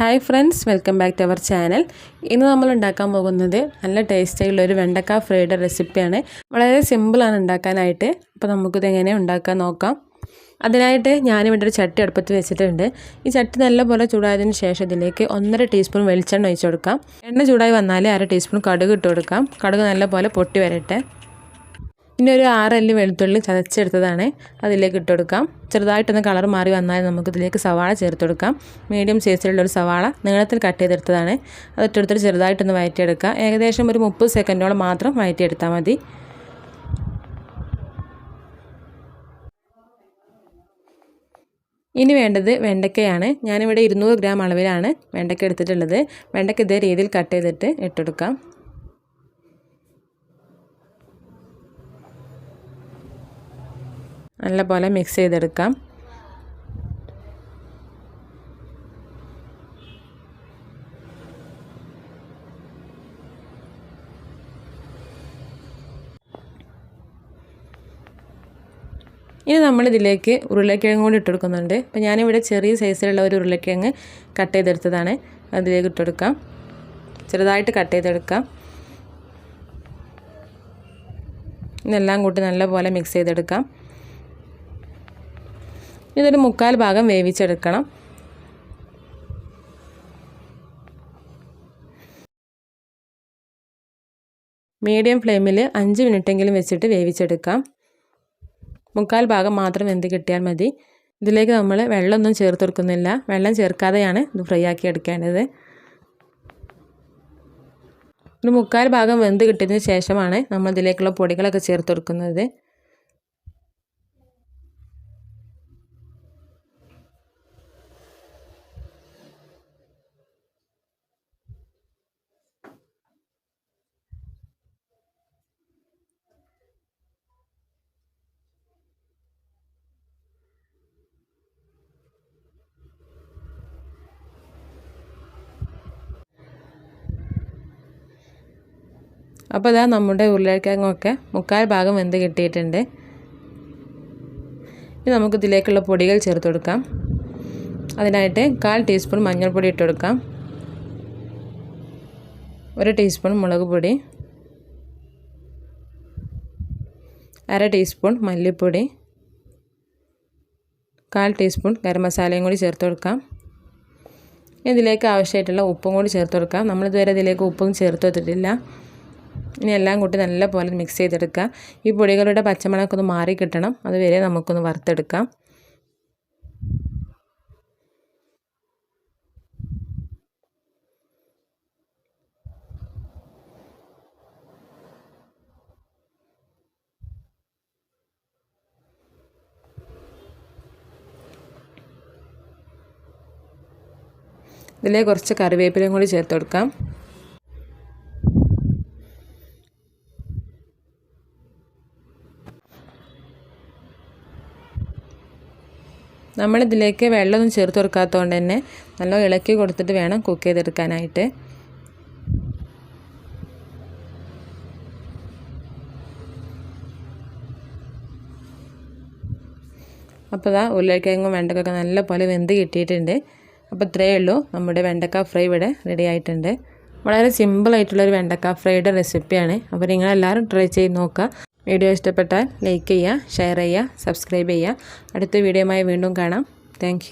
Hi friends welcome back to our channel ഇന്ന് നമ്മൾ ഉണ്ടാക്കാൻ പോകുന്നത് നല്ല ടേസ്റ്റിയുള്ള ഒരു വെണ്ടക്ക ഫ്രൈഡ് റെസിപ്പിയാണ് വളരെ സിമ്പിളാണ് ഉണ്ടാക്കാനായിട്ട്. അപ്പോൾ നമുക്കിത് എങ്ങനെ ഉണ്ടാക്കാൻ നോക്കാം. അതിനായിട്ട് ഞാനിവിടെ ഒരു ചട്ടി അടുപ്പത്ത് വെച്ചിട്ടുണ്ട്. ഈ ചട്ടി നല്ലപോലെ ചൂടായതിന് ശേഷം ഇതിലേക്ക് ഒന്നര ടീസ്പൂൺ വെളിച്ചെണ്ണ ഒഴിച്ചു കൊടുക്കാം. എണ്ണ ചൂടായി വന്നാൽ അര ടീസ്പൂൺ കടുക് ഇട്ട് കൊടുക്കാം. കടുക് നല്ലപോലെ പൊട്ടി വരട്ടെ. പിന്നെ ഒരു ആറല്ലി വെളുത്തുള്ളി ചതച്ചെടുത്തതാണ്. അതിലേക്ക് ഇട്ട് കൊടുക്കാം. ചെറുതായിട്ടൊന്ന് കളർ മാറി വന്നാൽ നമുക്ക് ഇതിലേക്ക് സവാള ചേർത്ത് കൊടുക്കാം. മീഡിയം സൈസിലുള്ള ഒരു സവാള നീളത്തിൽ കട്ട് ചെയ്തെടുത്തതാണ്. അത് ഇട്ടെടുത്തിട്ട് ചെറുതായിട്ടൊന്ന് വഴറ്റിയെടുക്കാം ഏകദേശം ഒരു മുപ്പത് സെക്കൻഡോളം മാത്രം വഴറ്റിയെടുത്താൽ മതി. ഇനി വേണ്ടത് വെണ്ടയ്ക്കയാണ്. ഞാനിവിടെ ഇരുന്നൂറ് ഗ്രാം അളവിലാണ് വെണ്ടയ്ക്ക എടുത്തിട്ടുള്ളത്. വെണ്ടയ്ക്ക ഇതേ രീതിയിൽ കട്ട് ചെയ്തിട്ട് ഇട്ടെടുക്കാം. നല്ലപോലെ മിക്സ് ചെയ്തെടുക്കാം. ഇനി നമ്മളിതിലേക്ക് ഉരുളക്കിഴങ്ങ് കൂടി ഇട്ട് കൊടുക്കുന്നുണ്ട് അപ്പോൾ ഞാനിവിടെ ചെറിയ സൈസിലുള്ള ഒരു ഉരുളക്കിഴങ്ങ് കട്ട് ചെയ്തെടുത്തതാണ്. അതിലേക്ക് ഇട്ടെടുക്കാം ചെറുതായിട്ട് കട്ട് ചെയ്തെടുക്കാം. ഇതെല്ലാം കൂട്ടി നല്ലപോലെ മിക്സ് ചെയ്തെടുക്കാം. ഇതൊരു മുക്കാൽ ഭാഗം വേവിച്ചെടുക്കണം. മീഡിയം ഫ്ലെയിമിൽ അഞ്ച് മിനിറ്റെങ്കിലും വെച്ചിട്ട് വേവിച്ചെടുക്കാം. മുക്കാൽ ഭാഗം മാത്രം വെന്ത് കിട്ടിയാൽ മതി. ഇതിലേക്ക് നമ്മൾ വെള്ളമൊന്നും ചേർത്ത് കൊടുക്കുന്നില്ല. വെള്ളം ചേർക്കാതെയാണ് ഇത് ഫ്രൈ ആക്കി എടുക്കേണ്ടത്. ഒരു മുക്കാൽ ഭാഗം വെന്ത് കിട്ടിയതിന് ശേഷമാണ് നമ്മൾ ഇതിലേക്കുള്ള പൊടികളൊക്കെ ചേർത്ത് കൊടുക്കുന്നത്. അപ്പോൾ ഇതാ നമ്മുടെ ഉരുളക്കിഴങ്ങൊക്കെ മുക്കാൽ ഭാഗം വെന്ത് കിട്ടിയിട്ടുണ്ട്. ഇനി നമുക്ക് ഇതിലേക്കുള്ള പൊടികൾ ചേർത്ത് കൊടുക്കാം. അതിനായിട്ട് കാൽ ടീസ്പൂൺ മഞ്ഞൾപ്പൊടി ഇട്ട് കൊടുക്കാം. ഒരു ടീസ്പൂൺ മുളക് പൊടി. അര ടീസ്പൂൺ മല്ലിപ്പൊടി. കാൽ ടീസ്പൂൺ ഗരം മസാലയും കൂടി ചേർത്ത് കൊടുക്കാം. ഇതിലേക്ക് ആവശ്യമായിട്ടുള്ള ഉപ്പും കൂടി ചേർത്ത് കൊടുക്കാം. നമ്മളിതുവരെ ഇതിലേക്ക് ഉപ്പും ചേർത്ത് വെച്ചിട്ടില്ല. ഇനി എല്ലാം കൂട്ടി നല്ല പോലെ മിക്സ് ചെയ്തെടുക്കുക. ഈ പൊടികളുടെ പച്ചമണമൊക്കെ ഒന്ന് മാറി കിട്ടണം. അതുവരെ നമുക്കൊന്ന് വറുത്തെടുക്കാം. ഇതിലേക്ക് കുറച്ച് കറിവേപ്പിലയും കൂടി ചേർത്ത് കൊടുക്കാം. നമ്മളിതിലേക്ക് വെള്ളമൊന്നും ചേർത്ത് കൊടുക്കാത്തതുകൊണ്ട് തന്നെ നല്ല ഇളക്കി കൊടുത്തിട്ട് വേണം കുക്ക് ചെയ്തെടുക്കാനായിട്ട്. അപ്പോൾ ഇതാ ഉരുളക്കിഴങ്ങും വെണ്ടക്കൊക്കെ നല്ല പോലെ വെന്ത് കിട്ടിയിട്ടുണ്ട്. അപ്പോൾ ഇത്രയേ ഉള്ളൂ. നമ്മുടെ വെണ്ടക്ക ഫ്രൈ ഇവിടെ റെഡി ആയിട്ടുണ്ട്. വളരെ സിമ്പിളായിട്ടുള്ളൊരു വെണ്ടക്ക ഫ്രൈയുടെ റെസിപ്പിയാണ് അപ്പോൾ നിങ്ങളെല്ലാവരും ട്രൈ ചെയ്ത് നോക്കുക. വീഡിയോ ഇഷ്ടപ്പെട്ടാൽ ലൈക്ക് ചെയ്യുക ഷെയർ ചെയ്യുക സബ്സ്ക്രൈബ് ചെയ്യുക. അടുത്ത വീഡിയോയുമായി വീണ്ടും കാണാം. താങ്ക്